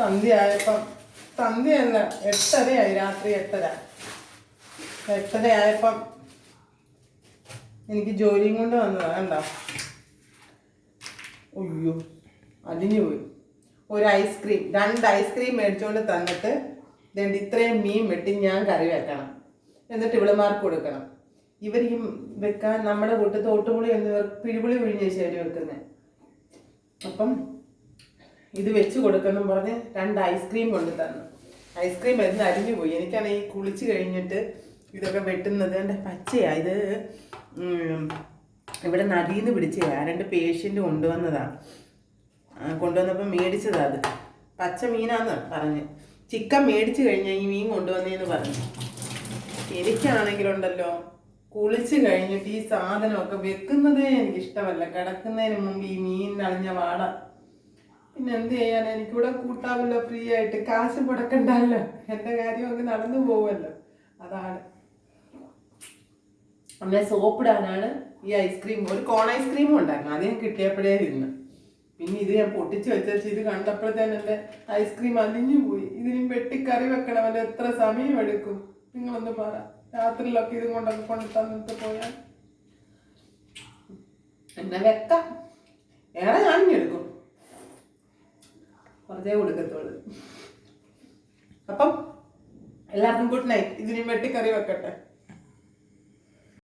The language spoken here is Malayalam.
സന്ധ്യ ആയപ്പം സന്ധ്യയല്ല എട്ടരയായി രാത്രി എട്ടര. എട്ടര ആയപ്പം എനിക്ക് ജോലിയും കൊണ്ട് വന്നതാ കണ്ടോ? അയ്യോ അലിഞ്ഞു പോയി. ഒരു ഐസ്ക്രീം രണ്ട് ഐസ്ക്രീം മേടിച്ചുകൊണ്ട് തന്നിട്ട് ഇതുണ്ട് ഇത്രയും മീൻ വെട്ടി ഞാൻ കറി വെക്കണം. എന്നിട്ട് ഇവിളമാർക്ക് കൊടുക്കണം. ഇവർ ഈ വെക്കാൻ നമ്മുടെ കൂട്ടത്തോട്ടുപുളി എന്നിവർ പിഴിപുളി വിഴിഞ്ഞ ശരി വെക്കുന്നത് അപ്പം ഇത് വെച്ച് കൊടുക്കണം പറഞ്ഞ് രണ്ട് ഐസ്ക്രീം കൊണ്ട് തന്നു. ഐസ്ക്രീം വരുന്ന അരിഞ്ഞു പോയി. എനിക്കാണെങ്കിൽ കുളിച്ച് കഴിഞ്ഞിട്ട് ഇതൊക്കെ വെട്ടുന്നത് എന്റെ പച്ചയാ. ഇത് ഇവിടെ നദിയിൽ നിന്ന് പിടിച്ചതാ രണ്ട് പേഷ്യന്റ് കൊണ്ടുവന്നതാണ് കൊണ്ടുവന്നപ്പോൾ മേടിച്ചതാ അത്. പച്ച മീനാന്ന് പറഞ്ഞ്. ചിക്കൻ മേടിച്ച് കഴിഞ്ഞാൽ ഈ മീൻ കൊണ്ടുവന്നേന്ന് പറഞ്ഞു. എനിക്കാണെങ്കിലുണ്ടല്ലോ കുളിച്ച് കഴിഞ്ഞിട്ട് ഈ സാധനമൊക്കെ വെക്കുന്നതേ എനിക്കിഷ്ടമല്ല. കിടക്കുന്നതിന് മുമ്പ് ഈ മീൻ അളിഞ്ഞ വാട പിന്നെ എന്ത് ചെയ്യാൻ എനിക്കിവിടെ കൂട്ടാമല്ലോ ഫ്രീ ആയിട്ട് കാശ് മുടക്കണ്ടല്ലോ. എന്റെ കാര്യം അങ്ങ് നടന്നു പോവുമല്ലോ അതാണ്. അമ്മ സോപ്പിടാനാണ് ഈ ഐസ്ക്രീം. ഒരു കോൺ ഐസ്ക്രീമും ഉണ്ടായിരുന്നു. അത് ഞാൻ കിട്ടിയപ്പോഴേ തിന്ന്. പിന്നെ ഇത് ഞാൻ പൊട്ടിച്ച് വെച്ചു ഇത് കണ്ടപ്പോഴത്തേന് എന്റെ ഐസ്ക്രീം അലിഞ്ഞു പോയി. ഇതിനും വെട്ടിക്കറി വെക്കണമല്ലോ എത്ര സമയം എടുക്കും? നിങ്ങളൊന്ന് പറ. രാത്രിയിലൊക്കെ ഇത് കൊണ്ടൊക്കെ കൊണ്ട് തന്നിട്ട് പോയാൽ? എന്നെ വെക്കാം. ഏറെ ഞാനിങ്ങ് കുറച്ചേ കൊടുക്കത്തുള്ളൂ. അപ്പം എല്ലാവർക്കും ഗുഡ് നൈറ്റ് ഇതിനും വെട്ടിക്കറി വെക്കട്ടെ.